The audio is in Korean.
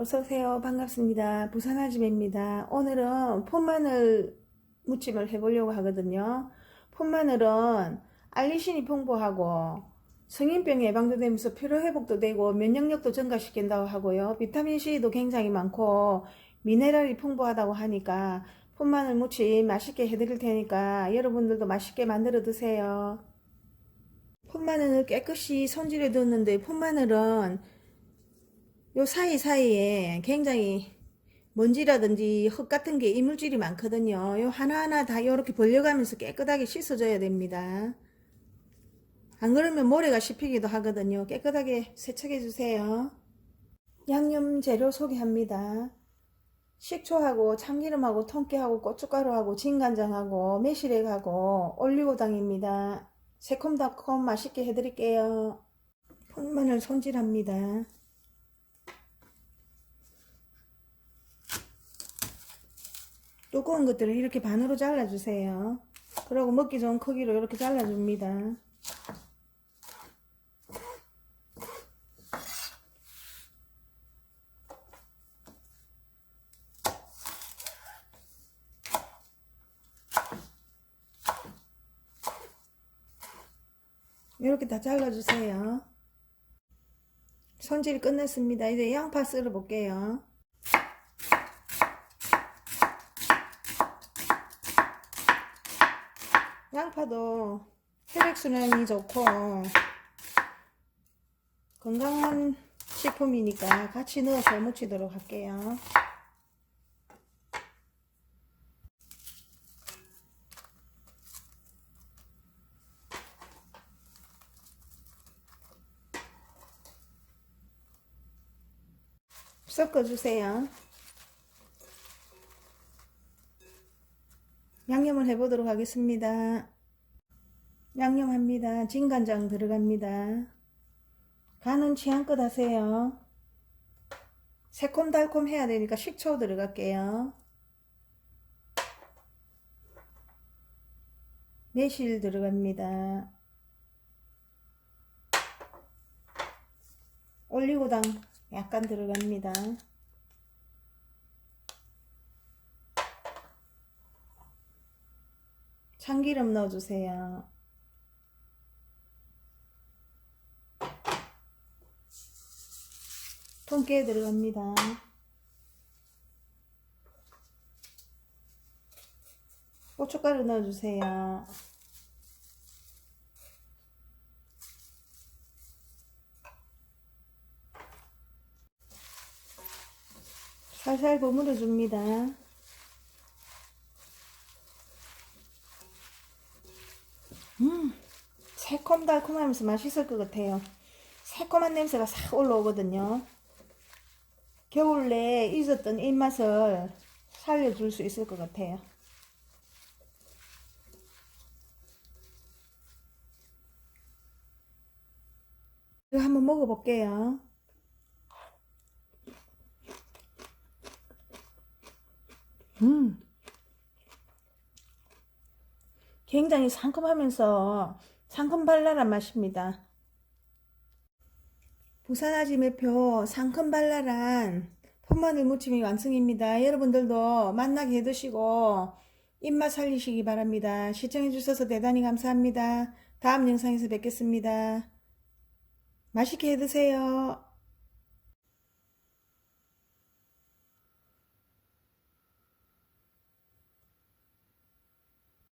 어서오세요. 반갑습니다. 부산 아줌입니다. 오늘은 폰마늘 무침을 해보려고 하거든요. 폰마늘은 알리신이 풍부하고 성인병 예방도 되면서 피로회복도 되고 면역력도 증가시킨다고 하고요. 비타민C도 굉장히 많고 미네랄이 풍부하다고 하니까 폰마늘 무침 맛있게 해드릴 테니까 여러분들도 맛있게 만들어 드세요. 폰마늘을 깨끗이 손질해 뒀는데 폰마늘은 요 사이사이에 굉장히 먼지라든지 흙 같은 게 이물질이 많거든요. 요 하나하나 다 이렇게 벌려가면서 깨끗하게 씻어줘야 됩니다. 안 그러면 모래가 씹히기도 하거든요. 깨끗하게 세척해 주세요. 양념 재료 소개합니다. 식초하고 참기름하고 통깨하고 고춧가루하고 진간장하고 매실액하고 올리고당입니다. 새콤달콤 맛있게 해드릴게요. 폰마늘 손질합니다. 두꺼운 것들을 이렇게 반으로 잘라주세요. 그리고 먹기 좋은 크기로 이렇게 잘라줍니다. 이렇게 다 잘라주세요. 손질 끝냈습니다. 이제 양파 썰어 볼게요. 양파도 혈액순환이 좋고 건강한 식품이니까 같이 넣어서 무치도록 할게요. 섞어주세요. 양념을 해보도록 하겠습니다. 양념합니다. 진간장 들어갑니다. 간은 취향껏 하세요. 새콤달콤 해야 되니까 식초 들어갈게요. 매실 들어갑니다. 올리고당 약간 들어갑니다. 참기름 넣어주세요. 통깨 들어갑니다. 고춧가루 넣어주세요. 살살 버무려 줍니다. 음, 새콤달콤하면서 맛있을 것 같아요. 새콤한 냄새가 싹 올라오거든요. 겨울 내에 잊었던 입맛을 살려줄 수 있을 것 같아요. 이거 한번 먹어볼게요. 음. 굉장히 상큼하면서 상큼발랄한 맛입니다. 부산 아지매표 상큼발랄한 폰마늘 무침이 완성입니다. 여러분들도 맛나게 해드시고 입맛 살리시기 바랍니다. 시청해주셔서 대단히 감사합니다. 다음 영상에서 뵙겠습니다. 맛있게 해드세요.